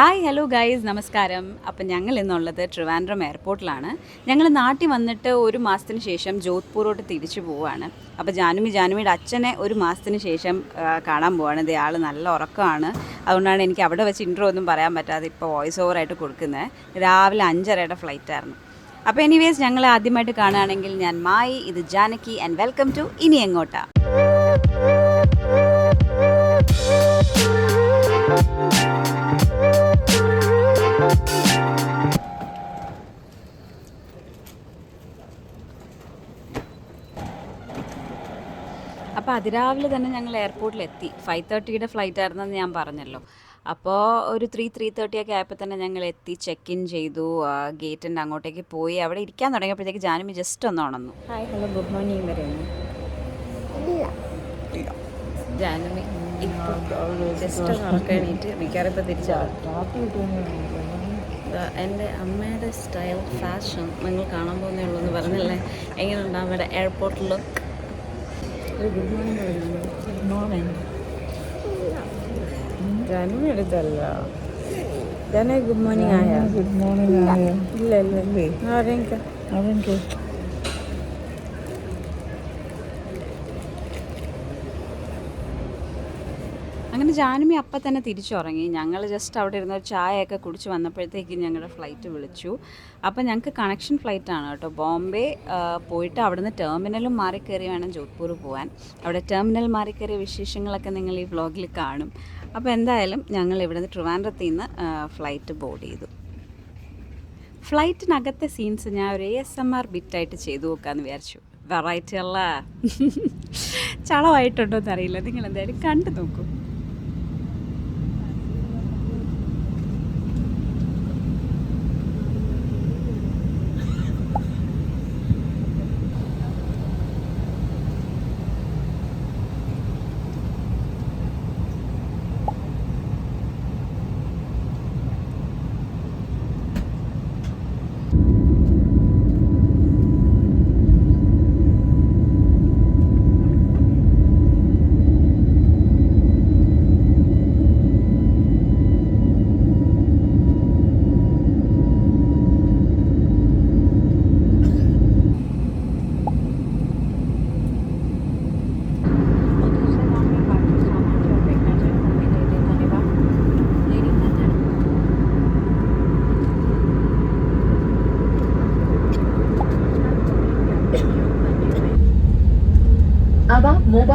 Hi hello guys നമസ്കാരം. അപ്പം ഞങ്ങൾ ഇന്നുള്ളത് ട്രിവാൻഡ്രം എയർപോർട്ടിലാണ്. ഞങ്ങൾ നാട്ടിൽ വന്നിട്ട് ഒരു മാസത്തിന് ശേഷം ജോധ്പൂരോട്ട് തിരിച്ചു പോവുകയാണ് അപ്പോൾ ജാനുമി ജാനുമിയുടെ അച്ഛനെ ഒരു മാസത്തിന് ശേഷം കാണാൻ പോവാണ്. ഇത് ആൾ നല്ല ഉറക്കമാണ്. അതുകൊണ്ടാണ് എനിക്ക് അവിടെ വെച്ച് ഇൻട്രോ ഒന്നും പറയാൻ പറ്റാതെ ഇപ്പോൾ വോയിസ് ഓവറായിട്ട് കൊടുക്കുന്നത് രാവിലെ അഞ്ചരയുടെ ഫ്ലൈറ്റായിരുന്നു അപ്പോൾ എനിവേസ് ഞങ്ങൾ ആദ്യമായിട്ട് കാണുകയാണെങ്കിൽ ഞാൻ മായി ഇത് ജാനകി ആൻഡ് വെൽക്കം ടു ഇനി എങ്ങോട്ടാ. അപ്പോൾ അതിരാവിലെ തന്നെ ഞങ്ങൾ എയർപോർട്ടിലെത്തി. ഫൈവ് തേർട്ടിയുടെ ഫ്ലൈറ്റ് ആയിരുന്നെന്ന് ഞാൻ പറഞ്ഞല്ലോ. അപ്പോൾ ഒരു ത്രീ ത്രീ തേർട്ടി ഒക്കെ ആയപ്പോൾ തന്നെ ഞങ്ങൾ എത്തി ചെക്ക് ഇൻ ചെയ്തു. ഗേറ്റിന്റെ അങ്ങോട്ടേക്ക് പോയി. അവിടെ ഇരിക്കാൻ തുടങ്ങിയപ്പോഴത്തേക്ക് ജാനമി ജസ്റ്റ് ഒന്ന് ഉണന്നു. ഹായ് ഹലോ ഗുഡ് മോർണിംഗ് പറയുന്നു ജാനുമി ജസ്റ്റ് ഒന്ന് മിക്കവാറും ഇപ്പോൾ എന്റെ അമ്മയുടെ സ്റ്റൈൽ ഫാഷൻ നിങ്ങൾ കാണാൻ പോകുന്നേ ഉള്ളൂ എന്ന് പറഞ്ഞല്ലേ? എങ്ങനെയുണ്ട് അവിടെ airport look good morning good morning എടുത്തല്ല ജന ഗുഡ് മോർണിംഗ് ആയ? ഗുഡ് മോർണിംഗ് ആയ? ഇല്ല ഇല്ല ഇല്ലേ. ആരെയൊക്കെ ജാനുമി അപ്പം തന്നെ തിരിച്ചുറങ്ങി. ഞങ്ങൾ ജസ്റ്റ് അവിടെ ഇരുന്ന ചായയൊക്കെ കുടിച്ച് വന്നപ്പോഴത്തേക്ക് ഞങ്ങളുടെ ഫ്ലൈറ്റ് വിളിച്ചു. അപ്പം ഞങ്ങൾക്ക് കണക്ഷൻ ഫ്ലൈറ്റ് ആണ് കേട്ടോ. ബോംബെ പോയിട്ട് അവിടുന്ന് ടെർമിനലും മാറി കയറി വേണം ജോധ്പൂർ പോകാൻ അവിടെ ടെർമിനൽ മാറി കയറിയ വിശേഷങ്ങളൊക്കെ നിങ്ങൾ ഈ വ്ളോഗിൽ കാണും. അപ്പോൾ എന്തായാലും ഞങ്ങൾ ഇവിടുന്ന് ട്രിവാൻഡ്രത്തിൽ നിന്ന് ഫ്ലൈറ്റ് ബോർഡ് ചെയ്തു. ഫ്ലൈറ്റിനകത്തെ സീൻസ് ഞാൻ ഒരു എസ് എം ആർ ബിറ്റായിട്ട് ചെയ്തു നോക്കാമെന്ന് വിചാരിച്ചു. വെറൈറ്റി അല്ല ചളമായിട്ടുണ്ടോ എന്നറിയില്ല നിങ്ങൾ എന്തായാലും കണ്ടു നോക്കൂ.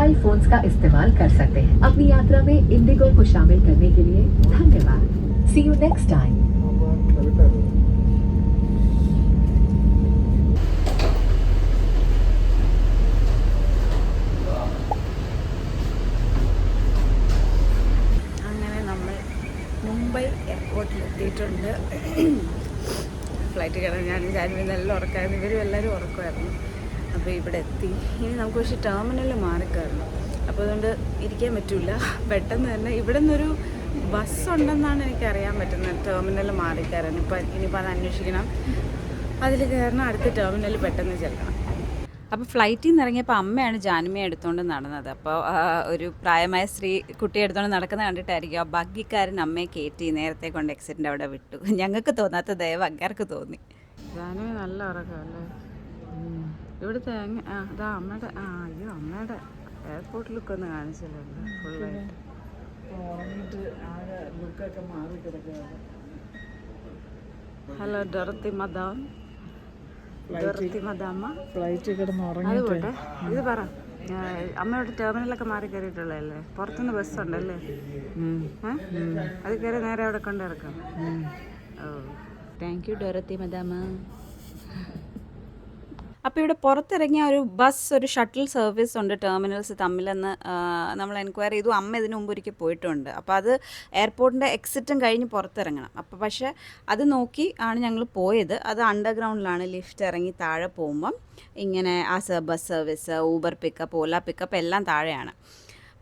मोबाइल फोन्स का इस्तेमाल कर सकते हैं अपनी यात्रा में इंडिगो को शामिल करने के लिए धन्यवाद सी यू नेक्स्ट टाइम അങ്ങനെ നമ്മൾ മുംബൈ എയർപോർട്ടിൽ എത്തിയിട്ടുണ്ട് ഫ്ലൈറ്റ് കയറാൻ ഞാൻ ജാനുവരി നല്ല ഉറക്കമായിരുന്നു ഇവരും എല്ലാവരും ഉറക്കമായിരുന്നു അപ്പോൾ ഇവിടെ എത്തി. ഇനി നമുക്ക് പക്ഷേ ടെർമിനലിൽ മാറിക്കയറണം അപ്പോൾ അതുകൊണ്ട് ഇരിക്കാൻ പറ്റില്ല പെട്ടെന്ന് തന്നെ ഇവിടെ നിന്നൊരു ബസ് ഉണ്ടെന്നാണ് എനിക്ക് അറിയാൻ പറ്റുന്നത് ടെർമിനൽ മാറിക്കയറാൻ ഇപ്പം ഇനിയിപ്പോൾ അത് അന്വേഷിക്കണം. അതിൽ കയറണം. അടുത്ത ടെർമിനൽ പെട്ടെന്ന് ചെല്ലണം. അപ്പോൾ ഫ്ലൈറ്റിൽ നിന്ന് ഇറങ്ങിയപ്പോൾ അമ്മയാണ് ജാനുമിയെ എടുത്തുകൊണ്ട് നടന്നത്. അപ്പോൾ ഒരു പ്രായമായ സ്ത്രീ കുട്ടിയെ എടുത്തുകൊണ്ട് നടക്കുന്നത് കണ്ടിട്ടായിരിക്കും ആ ബഗ്ഗിക്കാരൻ അമ്മയെ കയറ്റി നേരത്തെ കൊണ്ട് എക്സിറ്റിന്റെ അവിടെ വിട്ടു. ഞങ്ങൾക്ക് തോന്നാത്ത ദയവ് അങ്ങേർക്ക് തോന്നി. ജാനുമി നല്ല ഉറക്കമല്ലേ? ഇവിടുത്തെ തേങ്ങ ആ ഇതാ അമ്മയുടെ ആ അയ്യോ അമ്മയുടെ എയർപോർട്ടിലൊക്കെ ഒന്ന് കാണിച്ചല്ലോ? ഫുള്ളായിട്ട് ഹലോ ഡൊറത്തി മദാം ഡൊറത്തി മദാമ്മ ഫ്ലൈറ്റ് കിടന്ന് അത് ഇത് പറ. അമ്മയുടെ ടെർമിനലൊക്കെ മാറി കയറിയിട്ടുള്ളതല്ലേ? പുറത്തുനിന്ന് ബസ് ഉണ്ടല്ലേ? ഉം. ഏ? അത് കയറി നേരെ അവിടെ കൊണ്ടിറക്കാം ഓ താങ്ക് യു ഡോറത്തി മദാമ അപ്പോൾ ഇവിടെ പുറത്തിറങ്ങിയ ഒരു ബസ് ഒരു ഷട്ടിൽ സർവീസ് ഉണ്ട് ടെർമിനൽസ് തമ്മിലെന്ന് നമ്മൾ എൻക്വയറി ചെയ്തു. അമ്മ ഇതിനു മുമ്പ് ഒരിക്കൽ പോയിട്ടുണ്ട്. അപ്പോൾ അത് എയർപോർട്ടിന്റെ എക്സിറ്റും കഴിഞ്ഞ് പുറത്തിറങ്ങണം. അപ്പോൾ പക്ഷേ അത് നോക്കി ആണ് ഞങ്ങൾ പോയത്. അത് അണ്ടർഗ്രൗണ്ടിലാണ് ലിഫ്റ്റ് ഇറങ്ങി താഴെ പോകുമ്പം ഇങ്ങനെ ആ sir bus service Uber pickup Ola pickup എല്ലാം താഴെയാണ്.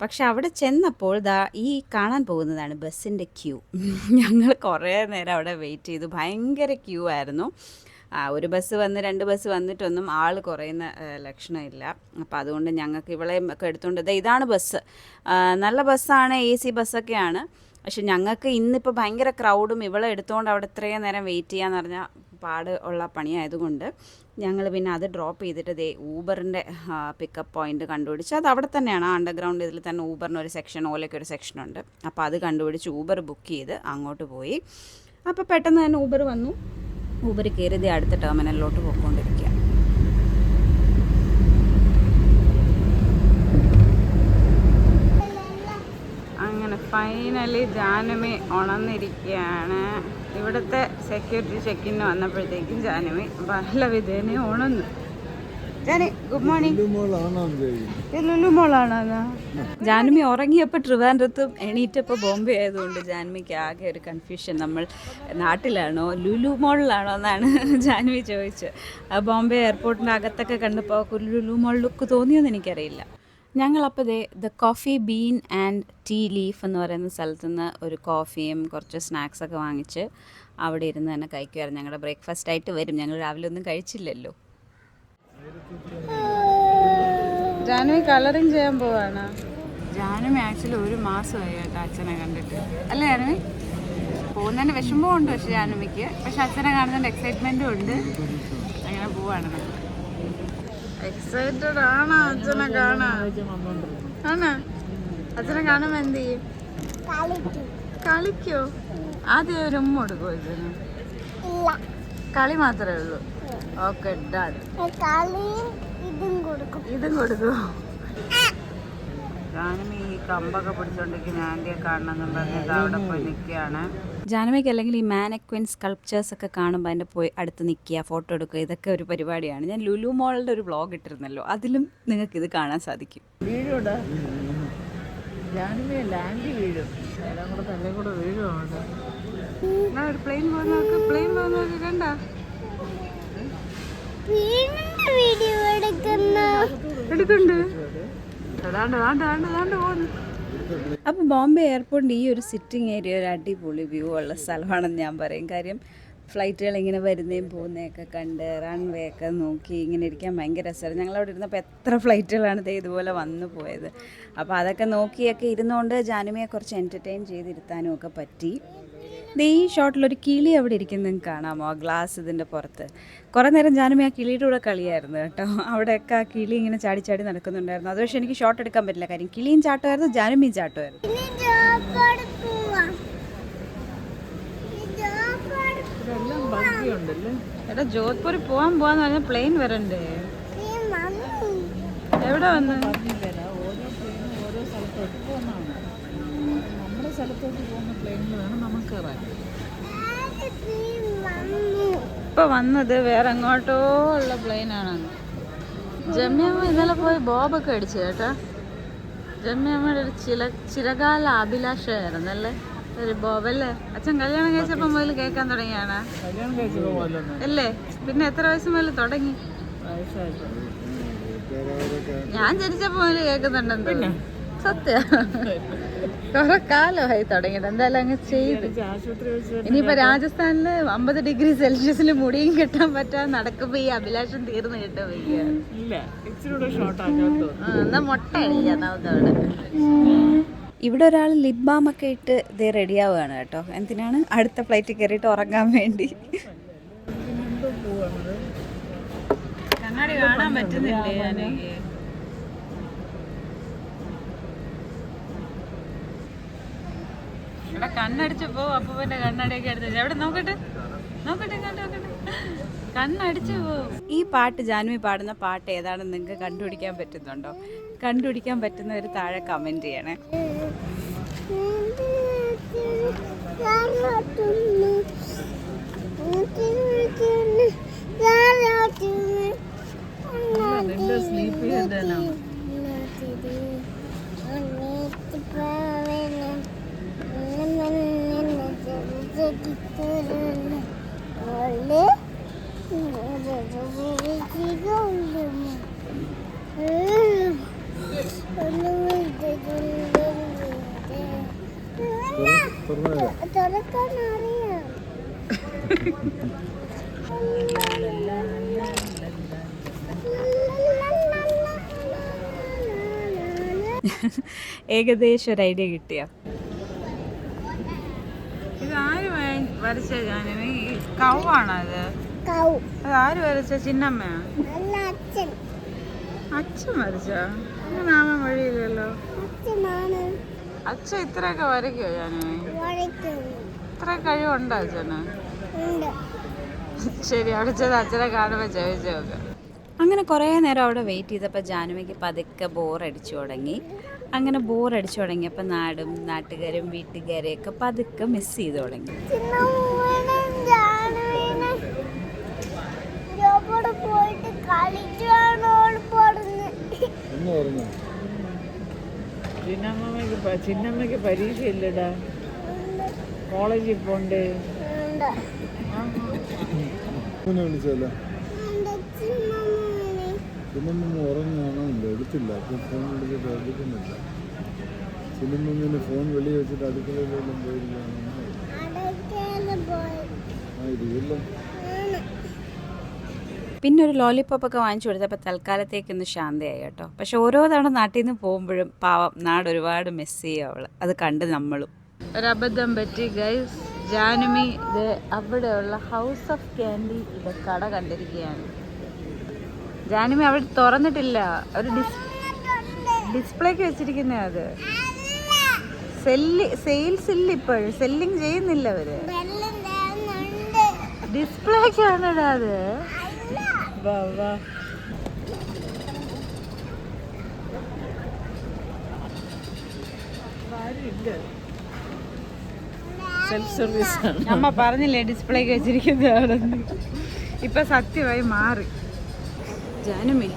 പക്ഷെ അവിടെ ചെന്നപ്പോൾ ദാ ഈ കാണാൻ പോകുന്നതാണ് ബസ്സിന്റെ ക്യൂ. ഞങ്ങൾ കുറേ നേരം അവിടെ വെയിറ്റ് ചെയ്തു. ഭയങ്കര ക്യൂ ആയിരുന്നു. ഒരു ബസ് വന്ന് രണ്ട് ബസ് വന്നിട്ടൊന്നും ആൾ കുറയുന്ന ലക്ഷണമില്ല. അപ്പോൾ അതുകൊണ്ട് ഞങ്ങൾക്ക് ഇവളെ ഒക്കെ എടുത്തുകൊണ്ട് ഇതാണ് ബസ്. നല്ല ബസ്സാണ് എ സി ബസ്സൊക്കെയാണ്. പക്ഷെ ഞങ്ങൾക്ക് ഇന്നിപ്പോൾ ഭയങ്കര ക്രൗഡും ഇവളെ എടുത്തുകൊണ്ട് അവിടെ ഇത്രയും നേരം വെയിറ്റ് ചെയ്യാന്ന് പറഞ്ഞാൽ പാട് ഉള്ള പണിയായതുകൊണ്ട് ഞങ്ങൾ പിന്നെ അത് ഡ്രോപ്പ് ചെയ്തിട്ട് ദേ ഊബറിന്റെ പിക്കപ്പ് പോയിന്റ് കണ്ടുപിടിച്ച് അത് അവിടെ തന്നെയാണ്. അണ്ടർഗ്രൗണ്ട് ഇതിൽ തന്നെ ഊബറിന് ഒരു സെക്ഷൻ ഓലയ്ക്ക് ഒരു സെക്ഷൻ ഉണ്ട്. അപ്പോൾ അത് കണ്ടുപിടിച്ച് ഊബർ ബുക്ക് ചെയ്ത് അങ്ങോട്ട് പോയി. അപ്പോൾ പെട്ടെന്ന് തന്നെ ഊബർ വന്നു. ഊബർ കയറിയത് അടുത്ത ടെർമിനലിലോട്ട് പോയിക്കൊണ്ടിരിക്കുക. അങ്ങനെ ഫൈനലി ജാനുമി ഉണർന്നിരിക്കുകയാണ്. ഇവിടുത്തെ സെക്യൂരിറ്റി ചെക്കിന് വന്നപ്പോഴത്തേക്കും ജാനുമി പല വിധേനെ ഉണർന്നു. Jani good morning. ലുലു മോളാണോ ജാനുമി ഉറങ്ങിയപ്പോൾ ട്രിവാൻഡ്രത്തും എണീറ്റപ്പോൾ ബോംബെ ആയതുകൊണ്ട് ജാൻമിക്ക് ആകെ ഒരു കൺഫ്യൂഷൻ നമ്മൾ നാട്ടിലാണോ ലുലു മോളിലാണോ എന്നാണ് ജാൻവി ചോദിച്ചത്. ആ ബോംബെ എയർപോർട്ടിന്റെ അകത്തൊക്കെ കണ്ടപ്പോൾ ലുലു മോൾ ലുക്ക് തോന്നിയെന്ന് എനിക്കറിയില്ല. ഞങ്ങളപ്പോൾ ദേ the coffee bean and tea leaf എന്ന് പറയുന്ന സ്ഥലത്തു നിന്ന് ഒരു കോഫിയും കുറച്ച് സ്നാക്സൊക്കെ വാങ്ങിച്ച് അവിടെ ഇരുന്ന് തന്നെ കഴിക്കുമായിരുന്നു ഞങ്ങളുടെ ബ്രേക്ക്ഫാസ്റ്റ് ആയിട്ട് വരും. ഞങ്ങൾ രാവിലെ ഒന്നും കഴിച്ചില്ലല്ലോ. ജാനുവി കളറിങ് ചെയ്യാൻ പോവാണ്. ജാനുവി ആക്ച്വലി ഒരു മാസമായി കേട്ടോ അച്ഛനെ കണ്ടിട്ട്. അല്ലേ ജാനുവി? പോകുന്നതിന് വിഷമവും ഉണ്ട് പക്ഷെ ജാനുവിക്ക്. പക്ഷെ അച്ഛനെ കാണുന്നതിന്റെ എക്സൈറ്റ്മെന്റും ഉണ്ട്. അങ്ങനെ പോവാണ് എക്സൈറ്റഡ് ആണോ അച്ഛനെ കാണാൻ? ആണോ? അച്ഛനെ കാണുമ്പോ എന്ത് ചെയ്യും? കളിക്കോ? ആദ്യം ഒരു ഉമ്മ കൊടുക്കോ ഇതിന് കളി മാത്രമേ ഉള്ളൂ. ഓക്കെ ഡൺ ഇതും കൊടുക്കും. ഞാനും ഈ കമ്പൊക്കെ പിടിച്ചോണ്ടിരിക്കുന്ന ആന്റിയെ കാണണമെന്നും പറഞ്ഞിട്ട് അവിടെ പോയി നിൽക്കുകയാണ് ജാനവിക്ക് അല്ലെങ്കിൽ ഈ മാനക്വിൻ സ്കൾപ്ചേഴ്സ് ഒക്കെ കാണുമ്പോൾ അതിന്റെ പോയി അടുത്ത് നിൽക്കുക ഫോട്ടോ എടുക്കുക ഇതൊക്കെ ഒരു പരിപാടിയാണ്. ഞാൻ ലുലു മോളുടെ ഒരു വ്ളോഗ് ഇട്ടിരുന്നല്ലോ അതിലും നിങ്ങൾക്ക് ഇത് കാണാൻ സാധിക്കും. വീഴുടാ ഞാനുമേ ലാൻഡ് വീഴും. എല്ലാം കൂടെ തന്നെ കൂടെ വീഴുവാണ് ഒരു പ്ലെയിൻ പോകുന്നവർക്ക് പ്ലെയിൻ പോകുന്നവർക്ക് കണ്ട? വീഡിയോ എടുക്കുന്ന. അപ്പോൾ ബോംബെ എയർപോർട്ടിന്റെ ഈ ഒരു സിറ്റിംഗ് ഏരിയ ഒരു അടിപൊളി വ്യൂ ഉള്ള സ്ഥലമാണെന്ന് ഞാൻ പറയും. കാര്യം ഫ്ലൈറ്റുകൾ ഇങ്ങനെ വരുന്നതും പോകുന്നതൊക്കെ കണ്ട് റൺവേ ഒക്കെ നോക്കി ഇങ്ങനെ ഇരിക്കാൻ ഭയങ്കര രസമായിരുന്നു ഞങ്ങളവിടെ ഇരുന്നപ്പോൾ എത്ര ഫ്ലൈറ്റുകളാണ് ദേ ഇതുപോലെ വന്നു പോയത്. അപ്പോൾ അതൊക്കെ നോക്കിയൊക്കെ ഇരുന്നുകൊണ്ട് ജാനുമയെ കുറച്ച് എന്റർടൈൻ ചെയ്തിരുത്താനും ഒക്കെ പറ്റി. ദേ ഈ ഷോട്ടിലൊരു കിളി അവിടെ ഇരിക്കുന്നത് നിങ്ങൾക്ക് കാണാമോ? ആ ഗ്ലാസ് ഇതിന്റെ പുറത്ത്. കുറേ നേരം ഞാനും ആ കിളിയുടെ കൂടെ കളിയായിരുന്നു കേട്ടോ. അവിടെയൊക്കെ ആ കിളി ഇങ്ങനെ ചാടി ചാടി നടക്കുന്നുണ്ടായിരുന്നു. അത് പക്ഷേ എനിക്ക് ഷോട്ട് എടുക്കാൻ പറ്റില്ല. കാര്യം കിളിയും ചാട്ടുമായിരുന്നു ജാനുമിയും ചാട്ടുമായിരുന്നു. എടാ ജോധ്പൂർ പോവാൻ പോവാന്ന് പറഞ്ഞാൽ പ്ലെയിൻ വരണ്ടേ? എവിടെ വന്ന്? ഓരോ പ്ലെയിനും ഓരോ സ്ഥലത്തോട്ട് പോകുന്നതാണ് നമ്മുടെ സ്ഥലത്തോട്ട് പോകുന്ന പ്ലെയിനിൽ വേണം നമുക്ക് കയറാൻ ഇപ്പൊ വന്നത് വേറെ എങ്ങോട്ടോ ഉള്ള പ്ലെയിനാണ് ജമ്യമ്മ ഇന്നലെ പോയി ബോബൊക്കെ അടിച്ചു കേട്ടാ. ജമ്യമ്മയുടെ ഒരു ചില ചിരകാല അഭിലാഷമായിരുന്നു അല്ലേ ഒരു ബോബല്ലേ അച്ഛൻ കല്യാണം കഴിച്ചപ്പോ മുതൽ കേൾക്കാൻ തുടങ്ങിയാണ്. അല്ലേ? പിന്നെ എത്ര വയസ്സ് മുതൽ തുടങ്ങി? ഞാൻ ജനിച്ചപ്പോ മുതൽ കേൾക്കുന്നുണ്ടെന്ന് സത്യ. കുറെ കാലമായി തുടങ്ങിയത് എന്തായാലും അങ്ങ് ചെയ്ത്. ഇനിയിപ്പോ രാജസ്ഥാനിൽ അമ്പത് ഡിഗ്രി സെൽഷ്യസിൽ മുടിയും കെട്ടാൻ പറ്റാതെ നടക്കുമ്പോ ഈ അഭിലാഷം തീർന്നു കിട്ടും വയ്യ എന്നാ മുട്ട അടിക്കാം നമുക്ക് അവിടെ. ഇവിടെ ഒരാൾ ലിപ് ബാം ഒക്കെ ഇട്ട് ഇത് റെഡിയാവുകയാണ് കേട്ടോ. എന്തിനാണ് അടുത്ത ഫ്ലൈറ്റ് കയറിയിട്ട് ഉറങ്ങാൻ വേണ്ടി? കണ്ണാടി കാണാൻ പറ്റുന്നില്ലേ ഇവിടെ കണ്ണടിച്ച് പോവും അപ്പൊ കണ്ണടിയൊക്കെ എടുത്ത് എവിടെ? നോക്കട്ടെ. നോക്കട്ടെ നോക്കട്ടെ. കണ്ണടിച്ചു പോവും ഈ പാട്ട് ജാൻവി പാടുന്ന പാട്ട് ഏതാണെന്ന് നിങ്ങൾക്ക് കണ്ടുപിടിക്കാൻ പറ്റുന്നുണ്ടോ? കണ്ടുപിടിക്കാൻ പറ്റുന്നവർ താഴെ കമന്റ് ചെയ്യണേ. സ്ലീപ്പ് ചെയ്തേനാ ഏകദേശം ഒരു ഐഡിയ കിട്ടിയ? വരച്ച കവാണോ അത് ആര് വരച്ച? ചിന്നമ്മയാ? അച്ഛൻ. വരച്ച? ആവാൻ വഴിയില്ലല്ലോ. അച്ഛൻ ഇത്രയൊക്കെ വരയ്ക്കോ ജാനുവി ഇത്ര കഴിവുണ്ടോ അച്ഛന്? ശരി അവിടെ ചെന്ന് അച്ഛനെ കാണുമ്പോ ചോദിച്ചു നോക്കാം അങ്ങനെ കുറേ നേരം അവിടെ വെയിറ്റ് ചെയ്തപ്പോൾ ജാനുവയ്ക്ക് പതുക്കെ ബോറടിച്ചു തുടങ്ങി. അങ്ങനെ ബോറടിച്ചു തുടങ്ങിയപ്പോൾ നാടും നാട്ടുകാരും വീട്ടുകാരെയും ഒക്കെ പതുക്കെ മിസ് ചെയ്തു തുടങ്ങി. പോയിട്ട് പ- ചിന്നമ്മയ്ക്ക് പരീക്ഷ ഇല്ലടാ കോളേജിൽ പോണ്ടേ. വിളിച്ചല്ല സിനിമ ഇല്ല എടുത്തില്ല അപ്പം ഫോൺ വിളിച്ചിട്ട് എടുക്കുന്നില്ല സിനിമ ഇങ്ങനെ ഫോൺ വെളിയിൽ വെച്ചിട്ട് അടുക്കളയിലെല്ലാം പോയിരിക്കുകയാണെന്ന് പിന്നെ ഒരു ലോലിപോപ്പ് ഒക്കെ വാങ്ങിച്ചു കൊടുത്തപ്പോൾ തൽക്കാലത്തേക്ക് ഒന്ന് ശാന്തയായി കേട്ടോ. പക്ഷെ ഓരോ തവണ നാട്ടിൽ നിന്ന് പോകുമ്പോഴും പാവം നാട് ഒരുപാട് മിസ് ചെയ്യും അവൾ അത് കണ്ട് നമ്മളും. ഒരു അബദ്ധം പറ്റി ഗൈസ് ജാനുമി ഇത് അവിടെയുള്ള ഹൗസ് ഓഫ് കാൻഡി ഇത് കട കണ്ടിരിക്കുകയാണ്. ജാനുമി അവിടെ തുറന്നിട്ടില്ല. ഒരു ഡിസ് ഡിസ്പ്ലേക്ക് വെച്ചിരിക്കുന്ന അത്. സെല്ലി സെയിൽസ് ഇല്ല ഇപ്പോഴും. സെല്ലിങ് ചെയ്യുന്നില്ല അവർ. ഡിസ്പ്ലേക്കാണടാ അത്. സെൽഫ് സർവീസ് അമ്മ പറഞ്ഞില്ലേ ഡിസ്പ്ലേക്ക് വെച്ചിരിക്കുന്നത് അവിടെ ഇപ്പൊ സത്യമായി മാറി. ജാനുമി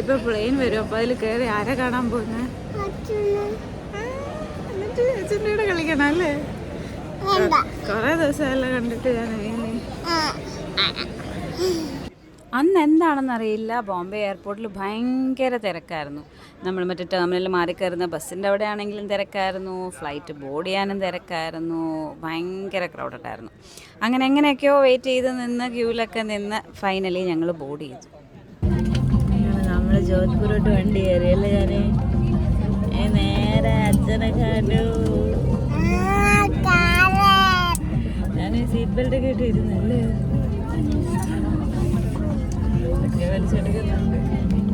ഇപ്പൊ പ്ലെയിൻ വരും. അപ്പൊ അതിൽ കയറി ആരെ കാണാൻ പോകുന്ന? അച്ഛന്റെ കൂടെ കളിക്കണം അല്ലേ? കൊറേ ദിവസമല്ല കണ്ടിട്ട് ഞാൻ അന്ന് എന്താണെന്നറിയില്ല ബോംബെ എയർപോർട്ടിൽ ഭയങ്കര തിരക്കായിരുന്നു. നമ്മൾ മറ്റേ ടെർമിനൽ മാറിക്കയറുന്ന ബസ്സിന്റെ അവിടെ ആണെങ്കിലും തിരക്കായിരുന്നു. ഫ്ലൈറ്റ് ബോർഡ് ചെയ്യാനും തിരക്കായിരുന്നു. ഭയങ്കര ക്രൗഡഡായിരുന്നു അങ്ങനെ എങ്ങനെയൊക്കെയോ വെയിറ്റ് ചെയ്ത് നിന്ന് ക്യൂവിലൊക്കെ നിന്ന് ഫൈനലി ഞങ്ങൾ ബോർഡ് ചെയ്തു. ജോധ്പൂരോട്ട് വണ്ടി കയറി അല്ലേ ഞാൻ നേരെ അച്ഛനെ കണ്ടു ഞാൻ സീറ്റ് ബെൽറ്റ് ഒക്കെ ഇട്ടിരുന്നല്ലേ ഇതൊക്കെ വലിച്ചെടുക്കുന്നുണ്ട്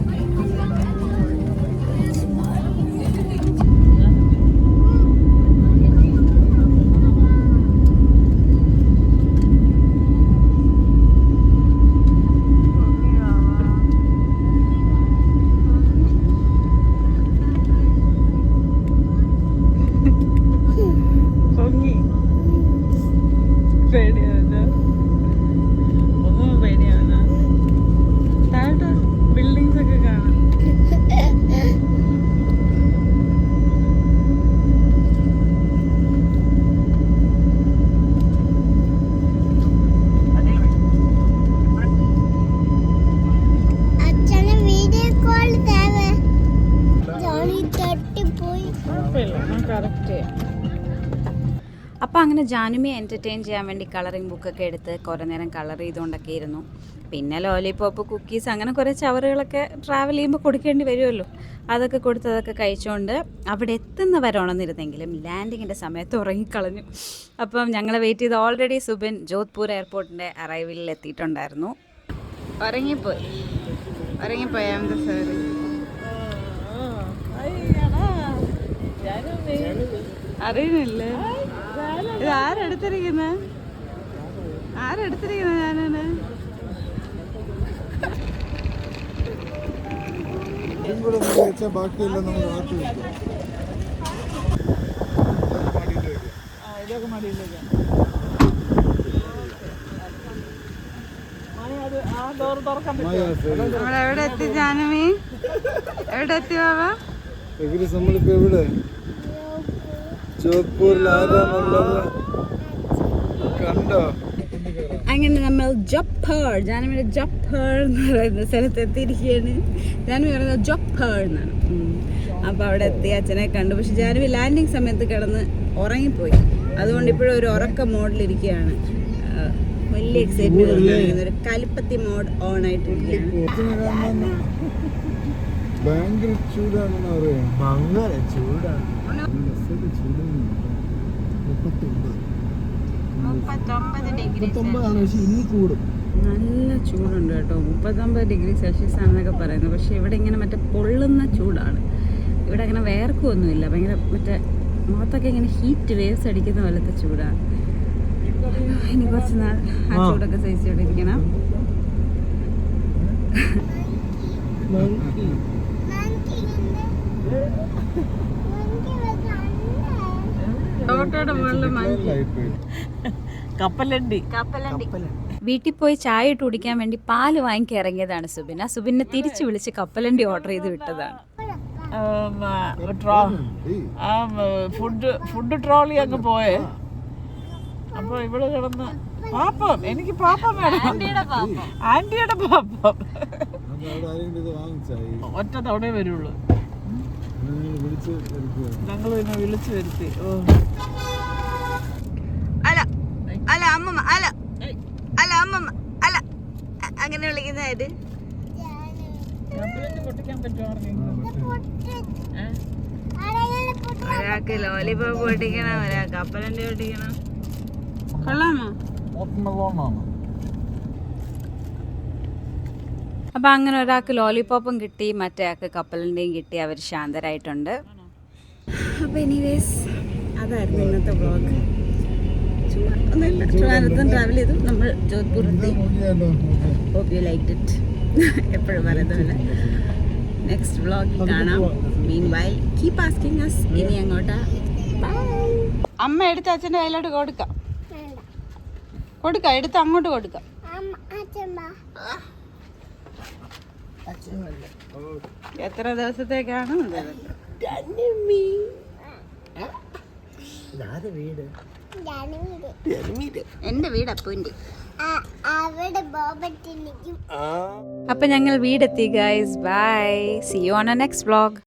അപ്പോൾ അങ്ങനെ ജാനുമിയെ എന്റർടൈൻ ചെയ്യാൻ വേണ്ടി കളറിങ് ബുക്കൊക്കെ എടുത്ത് കുറേ നേരം കളർ ചെയ്തുകൊണ്ടൊക്കെ ഇരുന്നു പിന്നെ ലോലിപോപ്പ് കുക്കീസ് അങ്ങനെ കുറേ ചവറുകളൊക്കെ ട്രാവൽ ചെയ്യുമ്പോൾ കൊടുക്കേണ്ടി വരുമല്ലോ അതൊക്കെ കൊടുത്തതൊക്കെ കഴിച്ചുകൊണ്ട് അവിടെ എത്തുന്ന വരണമെന്നിരുന്നെങ്കിലും ഉണർന്നിരുന്നെങ്കിലും ലാൻഡിങ്ങിന്റെ സമയത്ത് ഉറങ്ങിക്കളഞ്ഞു. അപ്പം ഞങ്ങൾ വെയിറ്റ് ചെയ്ത് ഓൾറെഡി സുബിൻ ജോധ്പൂർ എയർപോർട്ടിന്റെ അറൈവലിൽ എത്തിയിട്ടുണ്ടായിരുന്നു. ഉറങ്ങിപ്പോയി. ഉറങ്ങിപ്പോയി. അറിയുന്നില്ലേ? ഇത് ആരെടുത്തിരിക്കുന്ന? ആരെടുത്തിരിക്കുന്ന ഞാനാണ് എവിടെ എത്തി ജാനമി? എവിടെ എത്തി ബാബ? നമ്മളിപ്പോ എവിടെ? കണ്ടോ? അങ്ങനെ നമ്മൾ ജപ്പേർ ജാനമിയുടെ ജപ്പേർ എന്ന് പറയുന്ന സ്ഥലത്ത് എത്തിയിരിക്കുകയാണ്. ജാനമി പറയുന്നത് ജപ്പേർ എന്നാണ്. അപ്പോൾ അവിടെ എത്തി അച്ഛനെ കണ്ടു. പക്ഷെ ജാനവി ലാൻഡിങ് സമയത്ത് കിടന്ന് ഉറങ്ങിപ്പോയി. അതുകൊണ്ട് ഇപ്പോഴും ഒരു ഉറക്ക മോഡിലിരിക്കുകയാണ് വലിയ എക്സൈറ്റ്മെന്റ് ഒരു കലിപ്പത്തി മോഡ് ഓൺ ആയിട്ടിരിക്കുകയാണ്. ഭയങ്കര ചൂടാണെന്ന് അറിയാം ഭയങ്കര ചൂടാണ് മെസ്സേജ് ചൂടാണ് മുപ്പത്തി ഒമ്പത് മുപ്പത്തൊമ്പത് ഡിഗ്രി മുപ്പത്തൊമ്പതാണ് പക്ഷെ ഇനി കൂടും. നല്ല ചൂടുണ്ട് കേട്ടോ. മുപ്പത്തൊമ്പത് ഡിഗ്രി സെൽഷ്യസ് ആണെന്നൊക്കെ പറയുന്നത് പക്ഷേ ഇവിടെ ഇങ്ങനെ മറ്റേ പൊള്ളുന്ന ചൂടാണ്. ഇവിടെ അങ്ങനെ വേർക്കൊന്നുമില്ല. ഭയങ്കര മറ്റേ മുഖത്തൊക്കെ ഇങ്ങനെ ഹീറ്റ് വേവ്സ് അടിക്കുന്ന പോലത്തെ ചൂടാണ്. ഇനി കുറച്ച് നാൾ ആ ചൂടൊക്കെ സഹിച്ചുകൊണ്ടിരിക്കണം. ടോട്ടോയുടെ മുകളിൽ ലൈറ്റ് കപ്പലണ്ടി. കപ്പലണ്ടി. വീട്ടിൽ പോയി ചായ ഇട്ട് കുടിക്കാൻ വേണ്ടി പാൽ വാങ്ങിക്കാൻ ഇറങ്ങിയതാണ് സുബിന. സുബിനെ തിരിച്ചു വിളിച്ച് കപ്പലണ്ടി ഓർഡർ ചെയ്ത് വിട്ടതാണ്. ഫുഡ് ഫുഡ് ട്രോളി അങ്ങ് പോയേ. അപ്പൊ ഇവിടെ കിടന്ന് പാപ്പം എനിക്ക് പാപ്പം വേണം. ആന്റിയുടെ പാപ്പം. അത് അവിടെ ആരെങ്കിലും ഇത് വാങ്ങിച്ചായി ഒറ്റ തവണ വരുള്ളൂ. ഞങ്ങൾ പിന്നെ വിളിച്ചു വരുത്തി. ഓ. അല്ല അമ്മമ്മ അല്ല. അല്ല അമ്മമ്മ അല്ല. അങ്ങനെ വിളിക്കുന്നതായത് ഒരാൾക്ക് ലോലിപോപ്പ് പൊട്ടിക്കണം ഒരാൾക്ക് കപ്പലണ്ടി പൊട്ടിക്കണം. കൊള്ളാമോ? അപ്പൊ അങ്ങനെ ഒരാൾക്ക് ലോലിപോപ്പും കിട്ടി മറ്റേ ആൾക്ക് കപ്പലിന്റെയും കിട്ടി അവർ ശാന്തരായിട്ടുണ്ട്. അപ്പോൾ എനിവേസ് അതായിരുന്നു ഇന്നത്തെ വ്ളോഗ് ഒന്നുമില്ല ട്രിവാൻഡ്രത്തും ട്രാവൽ ചെയ്തു. നമ്മൾ ജോധ്പൂരെത്തി നോക്കിയാലോ ഹോപ്പ് യു ലൈക്ക് ഇറ്റ് എപ്പോഴും പറയുന്നതല്ല. നെക്സ്റ്റ് വ്ളോഗിൽ കാണാം. Meanwhile keep asking us ഇനി അങ്ങോട്ടാ. അമ്മ എടുത്ത് അച്ഛന്റെ കയ്യിലോട്ട് കൊടുക്കാം. കൊടുക്കാം. എടുത്ത് അങ്ങോട്ട് കൊടുക്കാം. എത്ര ദിവസത്തേക്കാണ്? വീട്. വീട് അപ്പം ഞങ്ങൾ വീടെത്തി guys bye see you on a next vlog